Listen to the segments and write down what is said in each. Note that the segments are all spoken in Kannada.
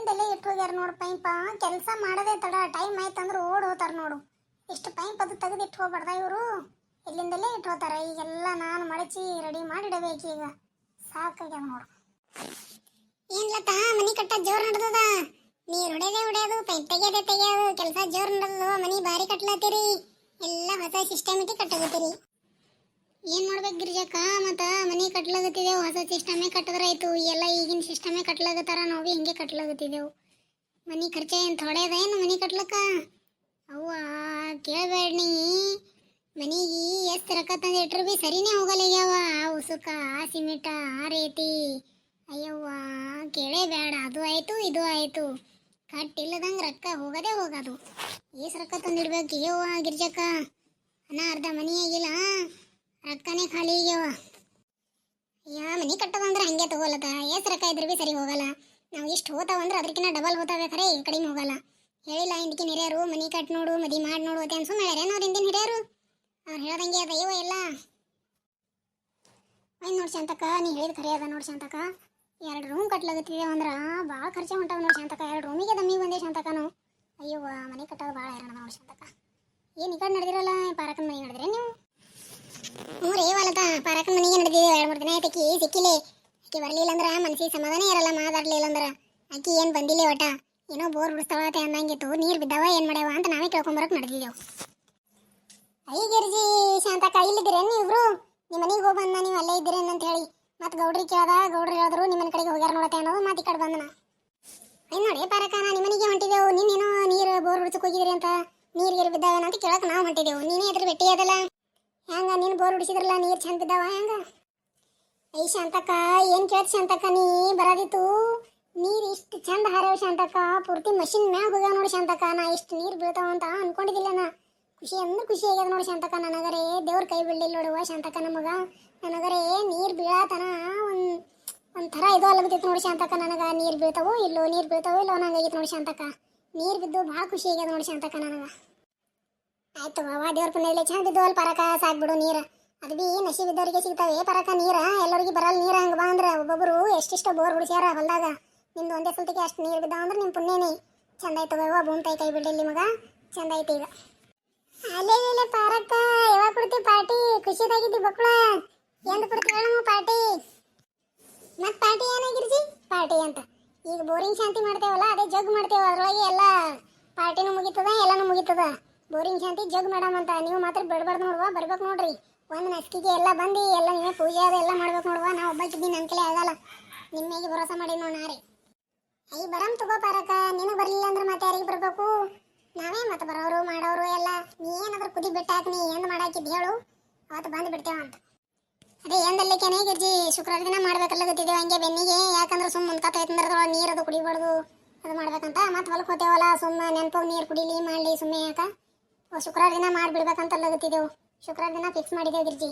ಎಲ್ಲಿಂದಲೇ ಇಟ್ಟು ಹೋಗ್ಯಾರ ನೋಡು ಪೈಂಪ. ಕೆಲಸ ಮಾಡದೆ ತಡ, ಟೈಮ್ ಆಯ್ತು ಅಂದ್ರೆ ಓಡ್ ಹೋತಾರ ನೋಡು. ಇಷ್ಟು ಪೈಂಪ್ ಅದು ತೆಗೆದು ಇಟ್ಟು ಹೋಗ್ಬಾರ್ದ ಇವರು. ಇಲ್ಲಿಂದಲೇ ಇಟ್ಟು ಹೋತಾರ. ಈಗೆಲ್ಲ ನಾನು ಮಡಚಿ ರೆಡಿ ಮಾಡಿಡಬೇಕು ಈಗ. ಸಾಕಾಗ್ಯದ ನೋಡು. ಏನ್ಲತ್ತ ಮನಿ ಕಟ್ಟ ಜೋರ್ ನಡೆದದ? ನೀರ್ ಹೊಡೆದೆ ಹೊಡೆಯೋದು, ಪೈಪ್ ತೆಗೆಯದೆ ತೆಗೆಯೋದು, ಕೆಲಸ ಜೋರ್ ನಡೆದದು, ಮನಿ ಬಾರಿ ಕಟ್ಲತ್ತೀರಿ. ಎಲ್ಲ ಹೊಸ ಸಿಸ್ಟಮೆಟಿಕ್ ಕಟ್ಟಗತ್ತೀರಿ ಏನ್ ಮಾಡ್ಬೇಕು ಗಿರಿಜಕ್ಕ? ಮತ್ತ ಮನಿ ಕಟ್ಲಾಗತ್ತಿದೆವು, ಹೊಸ ಸಿಸ್ಟಮೇ ಕಟ್ಟಿದ್ರೆ ಆಯ್ತು ಎಲ್ಲ ಈಗಿನ ಸಿಸ್ಟಮೇ ಕಟ್ಲಾಗತ್ತಾರ, ನಾವು ಹಿಂಗೆ ಕಟ್ಲಾಗತ್ತಿದೆವು. ಮನಿ ಖರ್ಚ ಏನು ಥೋಡೆ ಅದ ಏನು ಮನಿ ಕಟ್ಲಕ್ಕ? ಅವ್ವ ಕೇಳಬೇಡ ನೀ ಮನಿಗೆ ಎಷ್ಟು ರೊಕ್ಕ ಇಟ್ರು ಬಿ ಸರಿನೇ ಹೋಗಲ್ಲ ಆ ಉಸುಕ, ಆ ಸಿಮೆಂಟ, ಆ ರೀತಿ. ಅಯ್ಯವ್ವ, ಕೇಳೇ ಬೇಡ ಅದು ಆಯಿತು, ಇದು ಆಯಿತು. ಕಟ್ಟಿಲ್ಲದಂಗೆ ರೊಕ್ಕ ಹೋಗದೆ ಹೋಗೋದು. ಎಷ್ಟು ರೊಕ್ಕ ತಂದಿಡ್ಬೇಕು? ಅಯ್ಯವ್ವ ಗಿರ್ಜಕ್ಕ. ಅನ್ನ ಅರ್ಧ ಮನಿ ಆಗಿಲ್ಲ. ರೊಕ್ಕನೇ ಖಾಲಿ ಆಗ್ಯಾವ. ಯಾ ಮನಿ ಕಟ್ಟೋದಂದ್ರೆ ಹಂಗೆ ತಗೋಲತ್ತ ಏಸ್ ರೊಕ್ಕ ಇದ್ರೆ ಬಿ ಸರಿ ಹೋಗಲ್ಲ. ನಾವು ಇಷ್ಟು ಹೋತಾವಂದ್ರೆ ಅದಕ್ಕಿಂತ ಡಬಲ್ ಹೋತಾವೆ ಖರೆ ಕಡಿಮೆ ಹೋಗಲ್ಲ. ಹೇಳಿಲ್ಲ ಹಿಂದಕ್ಕೆ ಹಿರಿಯರು, ಮನಿ ಕಟ್ ನೋಡು, ಮದಿ ಮಾಡಿ ನೋಡು ಅಂತ ಅನ್ಸು ಮಾಡ್ಯಾರ ಅವ್ರ ಹಿಂದಿನ ಹಿರಿಯರು? ಅವ್ರು ಹೇಳ್ದಂಗೆ ಅದ ಇವ ಎಲ್ಲ. ಐ ನೋಡಿ ಶಾಂತಕ್ಕ, ನೀ ಹೇಳಿದ ಖರೆ ಅದ ನೋಡಿ ಶಾಂತಕ್ಕ. ಎರಡು ರೂಮ್ ಕಟ್ಲಾಗತ್ತಿದೆ ಅಂದ್ರೆ ಭಾಳ ಖರ್ಚು ಹೊಂಟಾವ ನೋಡಿ ಶಾಂತಕ್ಕ. ಎರಡು ರೂಮಿಗೆ ದಮ್ಮಿ ಬಂದೆ ಶಾಂತಕ್ಕನು ಅಯ್ಯೋ ಮನೆ ಕಟ್ಟೋದು ಭಾಳ ಹೈರಾಣ ನೋಡಿ ಶಾಂತಕ್ಕ. ಏನು ಈ ಕಡೆ ನಡೆದಿರಲ್ಲ ಪಾರಕನ ಮನೆ ನಡೆದ್ರೆ ನೀವು? ಹ್ಞೂ ರೀ ಪಾರಕನ ಮನೆಗೆ ನಡೆದಿದೆ ಎರಡು ಮೂರು ದಿನ ಆಯ್ತು ಆಕಿ ಆಕೆ ಬರಲಿಲ್ಲ ಅಂದ್ರೆ ಮನಸ್ಸಿಗೆ ಸಮಾಧಾನ ಇರಲ್ಲ ಮಾತಾಡ್ಲಿಲ್ಲ ಅಂದ್ರೆ ಆಕಿ ಏನು ಬಂದಿಲ್ಲ ಒಟ್ಟ? ಏನೋ ಬೋರ್ ಬಿಡಿಸ್ತಾವತ್ತೆ ಅಂದಂಗಿತ್ತು. ನೀರು ಬಿದ್ದಾವ ಏನು ಮಾಡ್ಯಾವ ಅಂತ ನಾವೇ ಕೇಳ್ಕೊಂಬರಕ್ಕೆ ನಡೆದಿದ್ದೆವು. ಐ ಗಿರ್ಜಿ ಶಾಂತಕ್ಕ ಇಲ್ಲಿದ್ದೀರೇನು ಇಬ್ರು ನಿಮ್ಮ ಮನೆಗೆ ಹೋಗಿ ಬಂದ, ನೀವು ಅಲ್ಲೇ ಇದ್ದೀರೇನು ಅಂತ ಹೇಳಿ. ಮತ್ತೆ ಗೌಡ್ರಿ ಕೇಳ್ದ, ಗೌಡ್ರಿ ಹೇಳಿದ್ರು ನಿಮ್ಮನ ಕಡೆಗೆ ಹೋಗ್ಯಾರ ನೋಡತ್ತೆ ಅನ್ನೋದು ಮಾತಿ ಕಡೆ ಬಂದನ. ಐ ನೋಡಿ ಪಾರಕ ನಾ ನಿಮ್ಮನಿಗೆ ಹೊಂಟಿದ್ದೆವು. ನಿನ್ನೇನೋ ನೀರು ಬೋರ್ ಬಿಡಿಸಕ್ಕೆ ಹೋಗಿದ್ರಿ ಅಂತ, ನೀರು ಗೀರು ಬಿದ್ದಾವೆ ಅಂತ ಕೇಳಕ್ಕೆ ನಾವು ಹೊಂಟಿದೆವು ನೀನೇ ಎದ್ರ ಭೇಟಿ ಅದಲ್ಲ. ಹೆಂಗ ನೀನು ಬೋರ್ ಹೊಡಿಸಿದ್ರಲ್ಲ, ನೀರು ಚಂದ ಬಿದ್ದಾವ ಹೆಂಗ? ಐ ಶಾಂತಕ್ಕ, ಏನು ಕೇಳ್ತ ಶಾಂತಕ್ಕ ನೀ? ಬರೋದಿತ್ತು. ನೀರು ಇಷ್ಟು ಚಂದ ಹರಿಯೋ ಶಾಂತಕ್ಕ. ಪೂರ್ತಿ ಮಷಿನ್ ಮ್ಯಾಗ ಹೋಗ್ಯಾವ ನೋಡಿ ಶಾಂತಕ್ಕ. ನಾ ಇಷ್ಟು ನೀರು ಬೀಳ್ತಾವ ಅಂತ ಅನ್ಕೊಂಡಿದ್ದಿಲ್ಲ ನಾ. ಖುಷಿ ಅಂದ್ರೆ ಖುಷಿ ಆಗ್ಯದ ನೋಡಿ ಶಾಂತಕ್ಕ ನನಗರೆ. ದೇವ್ರ ಕೈ ಬಿಡ್ಲಿಲ್ಲ ನೋಡುವ ಶಾಂತಕ್ಕ ನಮಗ. ನನಗರೆ ನೀರು ಬೀಳತನ ಒಂದು, ಒಂಥರ ಇದು ಅಲ್ಲಬಿಟ್ಟಿತ್ತು ನೋಡಿ ಶಾಂತಕ್ಕ ನನಗೆ. ನೀರು ಬೀಳ್ತಾವೋ ಇಲ್ಲೋ ನೀರು ಬೀಳ್ತಾವೋ ಇಲ್ಲೋ ನಂಗಾಗಿತ್ತು ನೋಡಿ ಶಾಂತಕ್ಕ. ನೀರು ಬಿದ್ದು ಭಾಳ ಖುಷಿ ಆಗ್ಯದ ನೋಡಿ ಶಾಂತಕ್ಕ ನನಗೆ. ಆಯ್ತು ಅವ ದೇವ್ರ ಪುಣ್ಯ ಚಂದ ಬಿದ್ದು ಅಲ್ಲಿ ಪರಕ ಸಾಕ್ಬಿಡು ನೀರು. ಅದು ಬಿ ನಶಿ ಇದ್ದವರಿಗೆ ಸಿಗ್ತಾವೆ ಪರಕ, ನೀರ. ಎಲ್ಲರಿಗೆ ಬರಲ್ಲ ನೀರ ಹಂಗೆ ಬಾ ಅಂದ್ರೆ ಒಬ್ಬೊಬ್ಬರು ಎಷ್ಟಿಷ್ಟು ಬೋರ್ ಬಿಡಿಸ್ಯಾರ ಹೊಲ್ದಾಗ. ನಿಮ್ದು ಒಂದೇ ಸಲ್ತಿಗೆ ಅಷ್ಟು ನೀರು ಬಿದ್ದಾವ ಅಂದ್ರೆ ನಿಮ್ಮ ಪುಣ್ಯನೇ. ಚಂದ ಆಯ್ತು ಅವ್ವ ಭೂಮಿ ತಾಯಿ ಕೈ ಬಿಡಲಿ ಮಗ ಚಂದ ಐತಿ ಈಗ. ಅಲ್ಲೇ ಪಾರಕ, ಯಾವಾಗ ಕೊಡ್ತಿ ಪಾರ್ಟಿ? ಖುಷಿದಾಗಿದ್ದಿ ಬಕ್ಳ. ಎಂದು ಕೊಡ್ತಿ ಹೇಳಮ್ಮ ಪಾರ್ಟಿ? ಮತ್ ಪಾರ್ಟಿ ಏನಾಗಿರ್ಜಿ ಪಾರ್ಟಿ ಅಂತ. ಈಗ ಬೋರಿಂಗ್ ಶಾಂತಿ ಮಾಡ್ತೇವಲ್ಲ, ಅದೇ ಜಗ್ ಮಾಡ್ತೇವೆ ಅದ್ರೊಳಗೆ ಎಲ್ಲ. ಪಾರ್ಟಿನೂ ಮುಗಿತದ, ಎಲ್ಲನೂ ಮುಗಿತದ. ಬೋರಿಂಗ್ ಶಾಂತಿ, ಜಗ್ ಮೇಡಮ್ ಅಂತ. ನೀವು ಮಾತ್ರ ಬಿಡಬಾರ್ದು ನೋಡುವ. ಬರ್ಬೇಕು ನೋಡ್ರಿ. ಒಂದು ನಸ್ಕಿಗೆ ಎಲ್ಲ ಬಂದು ಎಲ್ಲ ನೀವೇ ಪೂಜೆ ಅದು ಎಲ್ಲ ಮಾಡ್ಬೇಕು ನೋಡುವ. ನಾ ಒಬ್ಬ ನನ್ನ ಅಂತಲೇ ಆಗಲ್ಲ. ನಿಮ್ಮೇಗೆ ಭರೋಸಾ ಮಾಡಿ ನಾ ರೀ ಐ ಬರಮ್ ತಗೋ ಪಾರಕ. ನೀನು ಬರಲಿಲ್ಲ ಅಂದ್ರೆ ಮತ್ತೆ ಯಾರಿಗೆ ಬರಬೇಕು? ನಾವೇ ಮತ್ತೆ ಬರೋರು, ಮಾಡೋರು ಎಲ್ಲ? ನೀ ಏನಾದ್ರೂ ಕುದಿ ಬಿಟ್ಟಾಕ ನೀ ಹೆಂಗೆ ಮಾಡಾಕಿದ್ದು ಹೇಳು. ಅವತ್ತು ಬಂದು ಬಿಡ್ತೇವೆ ಅಂತ. ಅದೇ ಎಂದಲ್ಲಿಕೇನೆ ಗಿರ್ಜಿ ಶುಕ್ರವಾರ ದಿನ ಮಾಡ್ಬೇಕಲ್ಲ ಗೊತ್ತಿದ್ದೇವೆ ಹಂಗೆ ಬೆನ್ನಿಗೆ. ಯಾಕಂದ್ರೆ ಸುಮ್ಮ ಮುಂದ್ಕತ್ತೈತಂದ್ರೆ ನೀರು ಅದು ಕುಡಿಬಾರ್ದು. ಅದು ಮಾಡ್ಬೇಕಂತ. ಮತ್ತೆ ಹೊಲಕ್ಕೆ ಹೋತೇವಲ್ಲ ಸುಮ್ಮನೆ ನೆನಪೋಗಿ ನೀರು ಕುಡಿಲಿ, ಮಾಡಲಿ ಸುಮ್ಮನೆ ಯಾಕ? ಶುಕ್ರವಾರ ದಿನ ಮಾಡಿಬಿಡ್ಬೇಕಂತ ಲಗತ್ತಿದ್ದೆವು ಶುಕ್ರವಾರ ದಿನ ಫಿಕ್ಸ್ ಮಾಡಿದೆ ಗಿರ್ಜಿ.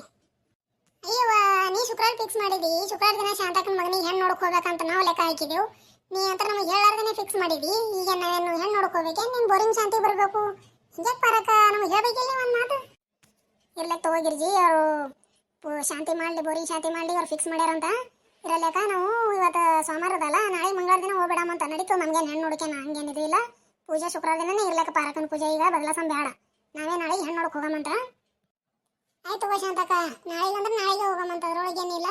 ಅಯ್ಯವ ನೀ ಶುಕ್ರವಾರ ಫಿಕ್ಸ್ ಮಾಡಿದಿ? ಶುಕ್ರವಾರ ದಿನ ಶಾಂತಕ್ಕನ ಮಗನಿಗೆ ಹೆಣ್ಣು ನೋಡ್ಕೋಬೇಕಂತ ನಾವು ಲೆಕ್ಕ ಹಾಕಿದೆವು. ನೀ ಅಂತ ನಮಗೆ ಹೇಳಾರ್ದೇನೆ ಫಿಕ್ಸ್ ಮಾಡಿದಿ? ಈಗ ನಾವೇನು ಹೆಣ್ಣು ನೋಡ್ಕೋಬೇಕೆ ನೀನು ಬೋರಿಂಗ್ ಶಾಂತಿ ಬರಬೇಕು. ಹಿಂಗ್ಯಾಕೆ ಪರಕ ನಮಗೆ ಹೇಳ್ಬೇಕಿಲ್ಲ ಒಂದು ಮಾತು. ಇರ್ಲಕ್ಕೆ ತಗೋಗಿರ್ಜಿ ಅವರು ಶಾಂತಿ ಮಾಡಲಿ ಬೋರಿಂಗ್ ಶಾಂತಿ ಮಾಡಲಿ, ಅವ್ರು ಫಿಕ್ಸ್ ಮಾಡ್ಯಾರಂತ. ಇರಲ್ಲೇಕ ನಾವು ಇವತ್ತು ಸೋಮವಾರ ಅದಲ್ಲ ನಾಳೆ ಮಂಗಳವಾರ ದಿನ ಹೋಗ್ಬೇಡಮ್ಮ ಅಂತ ನಡೀತು. ನಮ್ಗೇನು ಹೆಣ್ಣು ನೋಡಕ್ಕೆ ಹಂಗೇನಿದು ಇಲ್ಲ. ಪೂಜೆ ಶುಕ್ರವಾರ ದಿನನೇ ಇರ್ಲಕ್ಕ ಪಾರಕನ ಪೂಜೆ. ಈಗ ಬದಲಾಸಂ ಬೇಡ ನಾವೇ ನಾಳೆ ಹೆಣ್ಣು ನೋಡಕ್ ಹೋಗಮಂತ ಆಯ್ತು ಶಾಂತಕ್ಕ ನಾಳೆ ಅಂದ್ರೆ ನಾಳೆಗೆ ಹೋಗಮಂತ ಅದ್ರೊಳಗೆ ಏನಿಲ್ಲ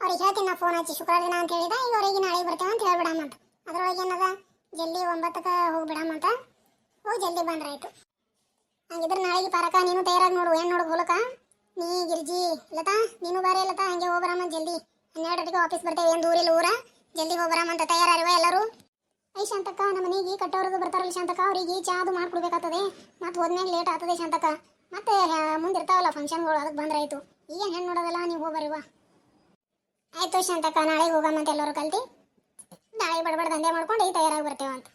ಅವ್ರಿಗೆ ಹೇಳ್ತೀನಿ ನಾ ಫೋನ್ ಹಚ್ಚಿ, ಶುಕ್ರವಾರ ದಿನ ಅಂತ ಹೇಳಿದ, ಈಗ ಅವ್ರಿಗೆ ನಾಳೆ ಬರ್ತೇವೆ ಅಂತ ಹೇಳ್ಬಿಡಮಂತ ಅದ್ರೊಳಗೆ ಏನದ ಜಲ್ದಿ ಒಂಬತ್ತಕ್ಕೆ ಹೋಗ್ಬಿಡಮಂತ ಹೋಗಿ ಜಲ್ದಿ ಬಂದ್ರೆ ಆಯ್ತು. ಹಂಗಿದ್ರೆ ನಾಳೆಗೆ ಪಾರಕ ನೀನು ತಯಾರಾಗಿ ನೋಡು ಏನು ನೋಡು ಹೋಲಕ ನೀ, ಗಿರ್ಜಿ, ಲತಾ, ನೀನು ಬಾರಿ, ಲತಾ, ಹಂಗೆ ಹೋಗ್ಬರಮ್ಮ ಜಲ್ದಿ. ಹನ್ನೆರಡರಿಗೆ ಆಫೀಸ್ ಬರ್ತೇವೆ, ಏನು ದೂರಿಲ್ಲ ಊರ. ಜಲ್ದಿ ಹೋಗ್ಬರಮ್ಮ ತಯಾರಿವ ಎಲ್ಲರೂ. ಐ ಶಾಂತಕ್ಕ, ನಮ್ಮ ಮನೆಗೆ ಕಟ್ಟೋರದು ಬರ್ತಾರಲ್ಲ ಶಾಂತಕ್ಕ, ಅವರಿಗೆ ಚಾ ಅದು ಮಾಡ್ಕೊಡ್ಬೇಕಾಗ್ತದೆ. ಮತ್ತೆ ಹೋದ್ಮೇಲೆ ಲೇಟ್ ಆಗ್ತದೆ ಶಾಂತಕ್ಕ. ಮತ್ತೆ ಮುಂದಿರ್ತಾವಲ್ಲ ಫಂಕ್ಷನ್ಗಳು ಅದಕ್ಕೆ ಬಂದ್ರಾಯ್ತು ಈಗ ಹೆಣ್ಣು ನೋಡೋದಲ್ಲ, ನೀವು ಹೋಗ್ಬರಿವ ಆಯ್ತು ಶಾಂತಕ್ಕ, ನಾಳೆಗೆ ಹೋಗಮ್ಮ ಅಂತ ಎಲ್ಲರೂ ಕಲ್ತಿ. ನಾಳೆ ಬಡಬಡ ದಂಧೆ ಮಾಡ್ಕೊಂಡು ತಯಾರಾಗಿ ಬರ್ತೇವೆ ಅಂತ